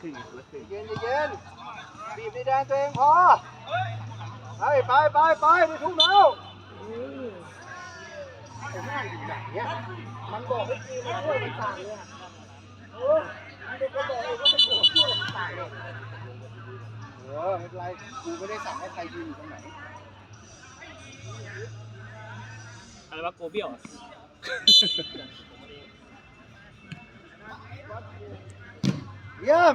ครึ่งคนละครึ่งเย็นเย็นบีบในแดนตัวเองพอไปไปไปไปไปทุ่งแล้วไอ้แม่งอยู่ไหนเนี่ยมันบอกให้กีมาช่วยมันต่างเลยอะเออมันเป็นคนบอกเองว่าเป็นตัวช่วยมันต่างเลยเออไม่เป็นไรกูไม่ได้สั่งให้ใครยืนอยู่ตรงไหนอะไรวะโกเบี้ยวอ เยี่ยม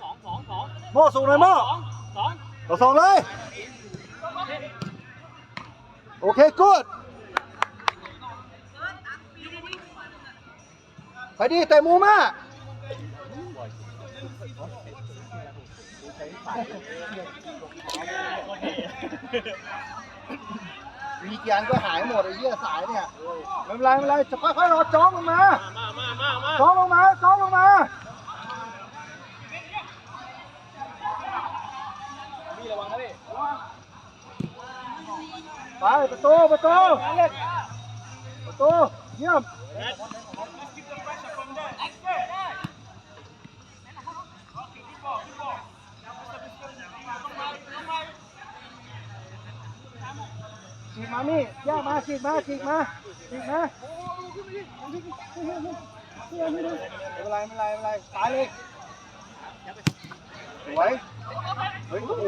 สองสองสองโม่ส่งเลยโม่สองสองเราส่งเลย โอเคกูดไปดิเตะมูมา วีเกียนก็หายหมดไอ้เหี้ยสายเนี่ยไม่เป็นไรไม่เป็นไรจะค่อยๆรอจ้องลงมามามามามาจ้องลงมาจ้องลงมาพี่ระวังนะพี่ไปประตูประตูประตูเยี่ยม ฉีกมานี่แยกมาฉีกมาฉีกมาฉีกมาไม่เป็นไรไม่เป็นไรไม่เป็นไรตายเลยสวยเฮ้ยโอ้โห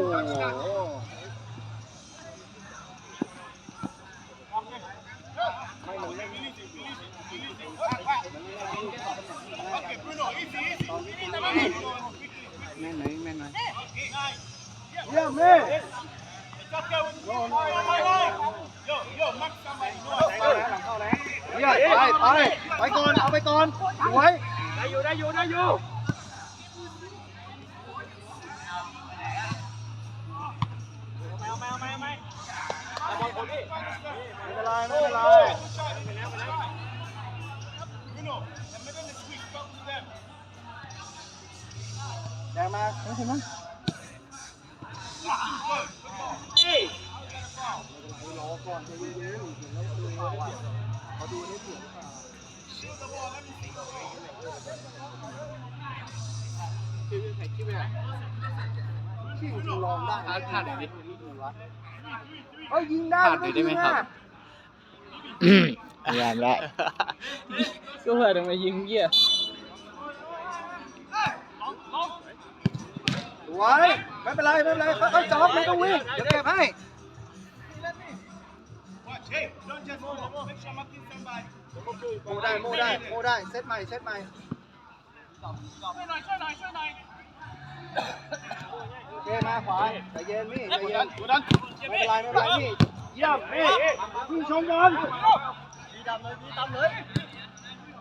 แม่นไหนแม่ไหนเยี่ยมเลย ไปไปไปก่อนเอาไปก่อนสวยได้อยู่ได้อยู่ได้อยู่ไม่เป็นไรไม่เป็นไรแดงมาเห็นไหม ก่อนใจเย็นๆแล้วดูเขาดูนี่เสียงชิงลองได้พลาดพลาดหน่อยดิเฮ้ยยิงได้พลาดหน่อยได้ไหมครับพยายามแล้วก็เพื่อทำไมยิงเงี้ยสวยไม่เป็นไรไม่เป็นไรค่อยๆจอบไม่ต้องวิ่งเดี๋ยวเก็บให้ โมได้โมได้โมได้เซตใหม่เซตใหม่โอเคมาขวาใจเย็นมี่ใจเย็นไม่เป็นไรไม่เป็นไรมี่เยี่ยมมี่พี่ชมบอล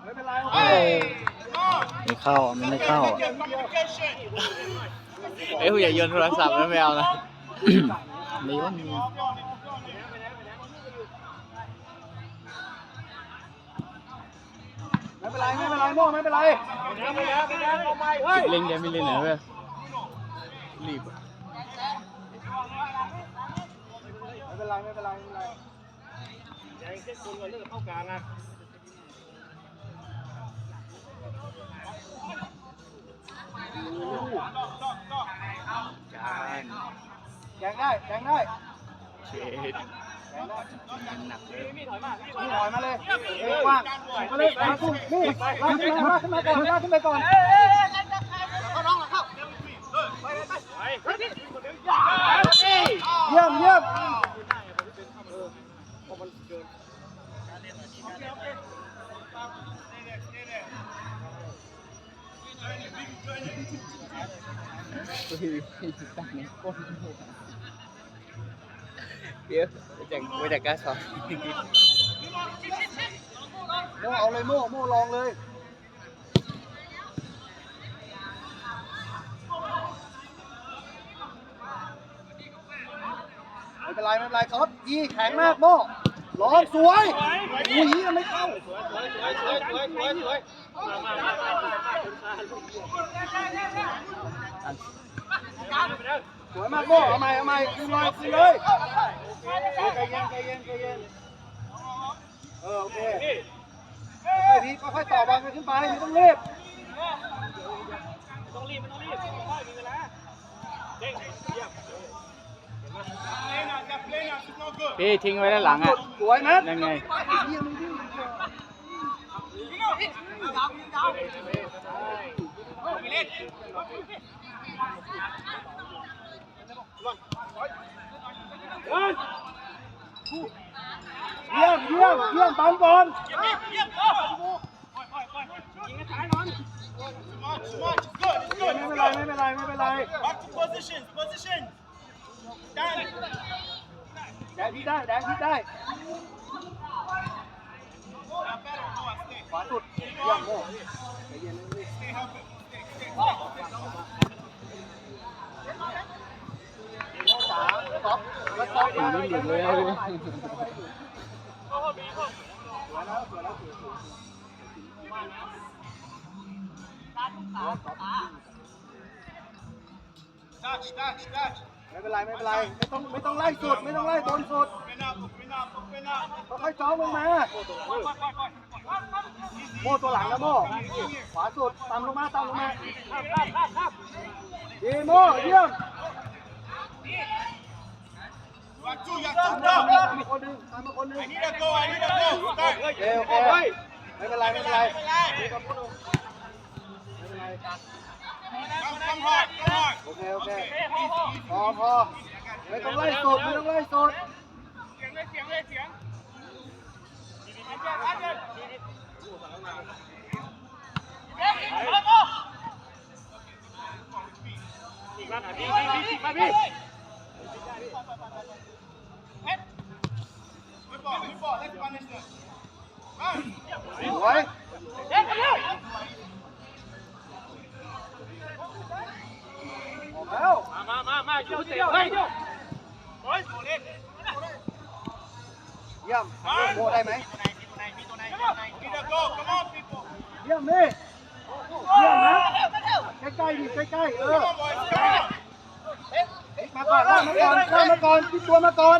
ไม่เป็นไรโอเคไม่เข้ามันไม่เข้าเอ้ยผู้ใหญ่โยนโทรศัพท์แล้วไม่เอานะ มีว่ามีไม่ เป็นไรไม่เป็นไรโม่ไม่เป็นไรเล่นแกไม่เล่นเหรอเว้ยรีบไม่เป็นไรไม่เป็นไรไม่เป็นไรใจเส้นคนกันเลือกเข้ากลางอะจานแดงได้แดงได้เช็ดแดงได้มัน หนักเลยพี่ถอยมาพี่ถอยนี่หน่อยมาเลยเอวกว้างมาเลยมาคุณนี่ลากขึ้นมาลากขึ้นมาก่อนลากขึ้นไปก่อนเยี่ยมเยี่ยมเเดี๋ยวมาจากมาจากการสอนโม่เอาเลยโม่โม่ลองเลยไม่เป็นไรไม่เป็นไรครับยี่แข็งมากโม่ลองสวยอุ้ยไม่เข้าสวยส วยมากโม่เอาใหม่เอาใหม่คืนเลยคืนเลยใจเย็นใจเย็นใจเย็นเออโอเคค่อยๆทีค่อยๆต่อบอลกันขึ้นไปไม่ต้องรีบไม่ต้องรีบไม่ต้องรีบค่อยมีเวลาเด้งเยี่ยมพี่ทิ้งไว้ด้านหลังอะสวยไหมยังไงเยี่ยมดี เยี่ยมเยี่ยมเยี่ยมปันบอลไม่เป็นไรไม่เป็นไรไม่เป็นไร Back to positions, position ได้แดงที่ได้แดงที่ได้ขวาสุดเยี่ยมโม่ใจเย็นเลยสามสอ ถึงไม่หลุดเลยเอาดิโอ้โหมีข้อ touch touch touch ไม่เป็นไรไม่เป็นไรไม่ต้องไม่ต้องไล่สุดไม่ต้องไล่บนสุดค่อยๆจ้องลงมาโม่ตัวหลังแล้วโม่ขวาสุดตามลงมาตามลงมาดีโม่เยี่ยม back to you ตาม have มา to คนหนึ่งตามมาคนหนึ่ง I need a go I need a go โอเคโอเคไม่เป็นไรไม่เป็นไร come come hard come hard โอเคโอเคพอพอไม่ต้องไล่สุดไม่ต้องไล่สุดเสียงเลยเสียงเลยเสียงอีกแล้วพี่พี่พี่ สวยเด็กเร็วออกแล้วมามามาเดี๋ยวเตะเฮ้ยเดี๋ยวโอ้ยโเล่นเยี่ยมโม่ได้ไหมมีตัวไหนมีตัวไหนมีตัวไหน Need a go. Come on, people. เยี่ยมนี่เยี่ยมนะใกล้ๆดิใกล้ๆเออ Come on, boys. Come on. มาก่อนล่ามาก่อนล่ามาก่อนที่ตัวมาก่อน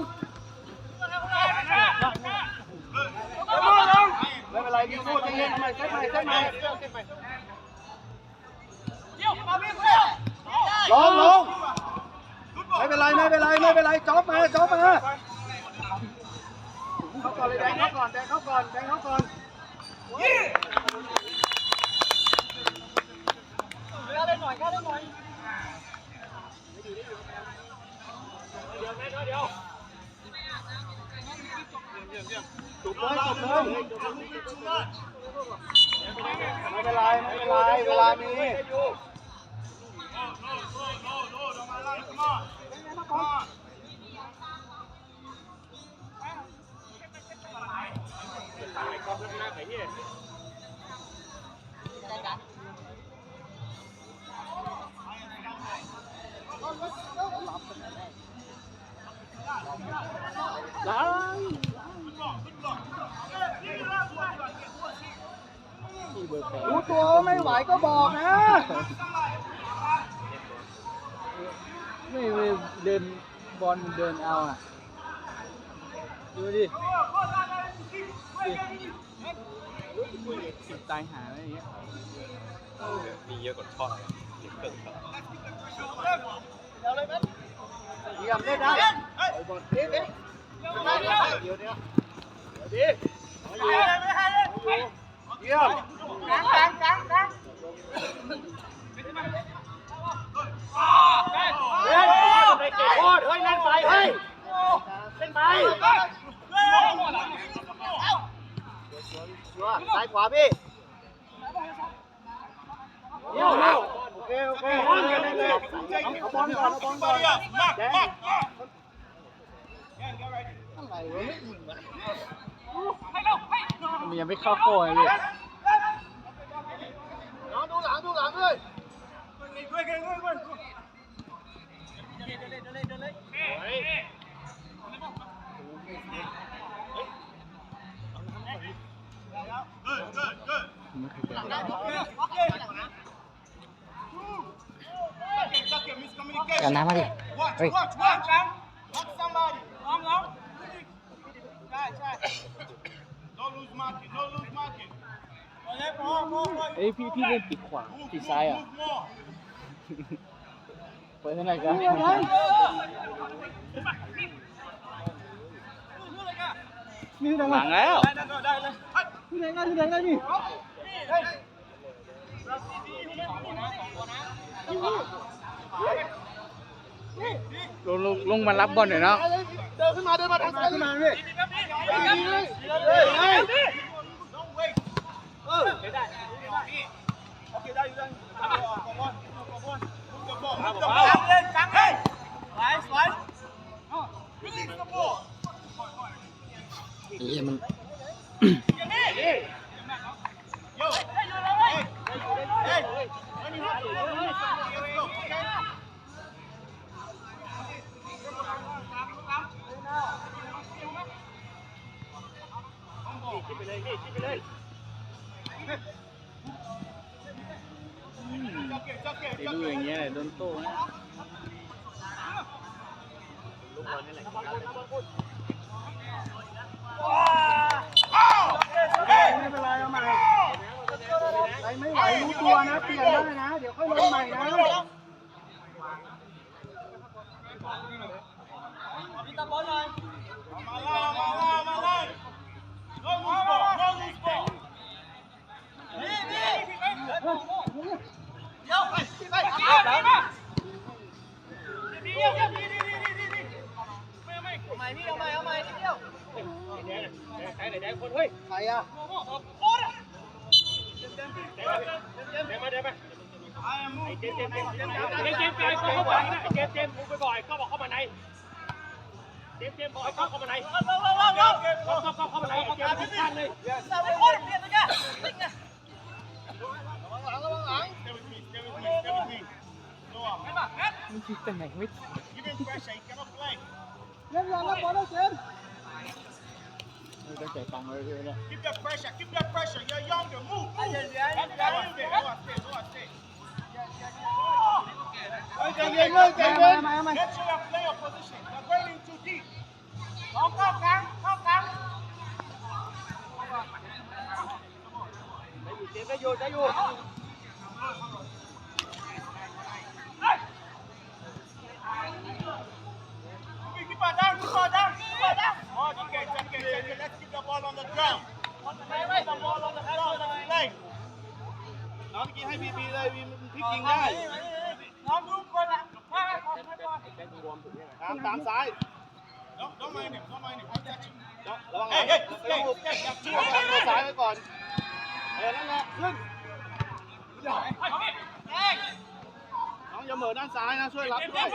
ไม่เป็นไรดิโม่ใจเย็นทำไมเซตใหม่ใหม่เดี๋ยวมาพี่เพื่อนลงลงไม่เป็นไรไม่เป็นไรไม่เป็นไรจ๊อบมาจ๊อบมาเข้าก่อนเลยแดงเข้าก่อนแดงเข้าก่อนแดงเข้าก่อนเวลาเล่นหน่อยแค่เล่นหน่อย จุบเลยจุบเลยไม่เป็นไรไม่เป็นไรเวลามี Come on. Come on. รู้ตัวว่าไม่ไหวก็บอกนะไม่ไม่เดินบอลเดินเอาอะ ดูดิสิบตายหาอะไรอย่างเงี้ยเยี่ยมเล่นได้ไอ้บอลเอ๊ะเอ๊ะเดี๋ยวเดี๋ยวเดี๋ยวเยี่ยมเฮ้ยไปเก็บโคตรเฮ้ยเล่นไปเฮ้ยเล่นไปชัวร์ ซ้ายขวาพี่เยี่ยมโอเคโอเคเอาบอลก่อนเอาบอลก่อน Everybody up. Mark, แดง อะไรวะไม่ยิงวะมันยังไม่เข้าโค้งเลยพี่น้องดูหลังดูหลังด้วย Quick, quick, quick, quick, quick. ไม่เคยเจอกันน้ำมาดิ Watch, เฮ้ย watch, watch. Watch somebody. Long, long. ใช่ใช่ Don't lose marking, don't lose marking. เอ้ยพี่พี่เล่นปีกขวาปีกซ้ายอะเปิดเท่าไหร่กันนี่ดังหลังแล้วนี่ดังนี่ดังนี่ลงลงลงมารับบอลหน่อยเนาะเดินขึ้นมาเดินมาทางซ้ายขึ้นมาพี่เหี้ย เงี้ยโดนโต้นะไม่เป็น ไรเอาให เจมส์เข้ามาเจมส์เจมส์มึงไปบ่อยก็บอกเข้ามาในเจมส์เจมส์บอกเข้าเข้ามาในเข้าเข้าเข้าเข้ามาในเจมส์ทุกท่านเลยมันคิดแต่ไหนไม่เล่นยังรับบอลได้เจนไม่ได้จ่ายตังค์เลยเลยเนี่ย Keep that pressure, keep that pressure. You're younger. Move. Go on, stay, go on, stay, go on, stay. ใจเย็นเลยใจเย็น Get to that player position. You're going in too deep. เข้ากลางกลางเข้ากลางเจมส์ได้อยู่ได้อยู่ Keep keep her down, keep her down, keep her down. Oh, okay, okay, okay. Let's keep the ball on the ground. Keep the ball on the ground. Play. น้องเมื่อกี้ให้บีบีเลยบีพลิกยิงได้ น้องดูคนละมาขอให้บอล ตามตามซ้ายระวังหลังระวังตัวซ้ายไว้ก่อนเออนั่นแหละขึ้นน้องอย่าเหม่อด้านซ้ายนะช่วยรับด้วย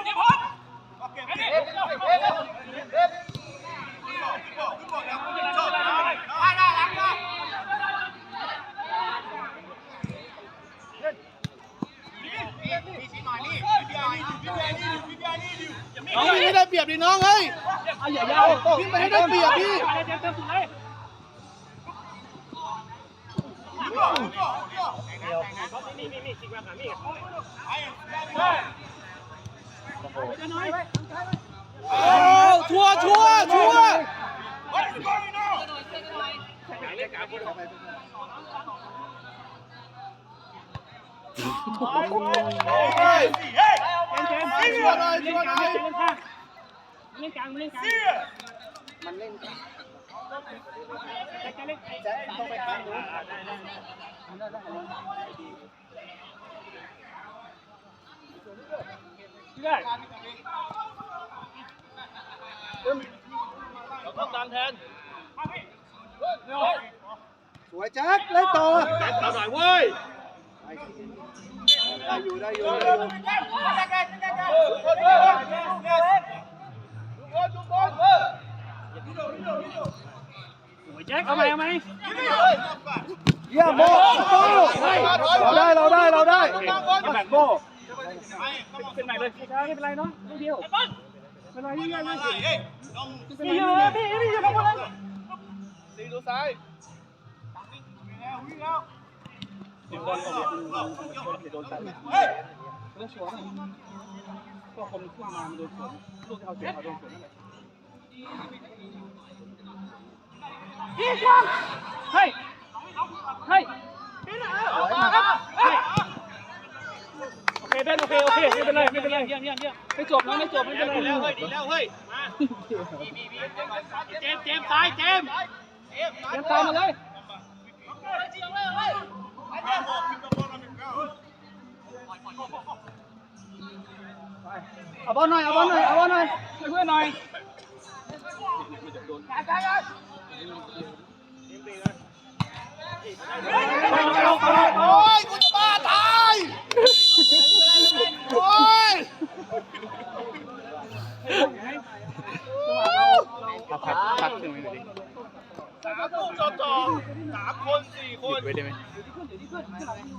พี่ชี้หน่อยนี่พี่หน่อยนี่พี่หน่อยนี่ งพี่ไม่ได้เปรียบดิน้องเฮ้ยเอาอย่ายาวพี่ไม่ได้เปรียบพี่เจมส์เจมส์สุดเลยนี่นี่นี่ชิงมาหานี่โอ้ชัวชัวชัวเล่นกลางคนเฮ้ย เจมเจมส์ชัวร์เลยชัวร์เลยเล่นข้างเล่นกลางเล่นกลาง serious. มันเล่นจะเล่นจ็คต้องไปข้างนู้นได้เราต้องตามแทนสวยแจ็คเล่นต่อแจ็คเอาหน่อยเว้ย ได้อยู่ได้อยู่ได้อยู่แจ็คเอาไหมเอาไหมเยี่ยมโบเราได้เราได้เราได้แบ่งโบเป็นใหม่เลยไม่เป็นไรเนาะไม่เดียวเป็นไรที่ยังไม่ Hey, don't เป็นไรพี่พี่อย่าบอกว่าสีดูซ้ายถึง ติดบอลอเนี่ยโดนตัดเรื่องชัวนก็คนขึ้นมาโดนสวนลูกที่เขาเสียเขาโดนสวนนั่นแหละยิงกว้างให้ให้โอเคเบนโอเคโอเคไม่เป็นไรไม่เป็นไรเยี่ยมเยี่ยมเยี่ยมไม่จบนะไม่จบไม่เป็นไรดีแล้วเฮ้ยดีแล้วเฮ้ยมาเจมเจมซ้ายเจมเจมซ้ายมาเลย เอาบอลหน่อย เอาบอลหน่อย เอาบอลหน่อยช่วยเพื่อนหน่อยโอ้ยกูจะบ้าตาย โอ้ยพักพักหนึ่งหน่อยดิ สามลูกต่อต่อสามคนสี่คน ไว้ได้ไหม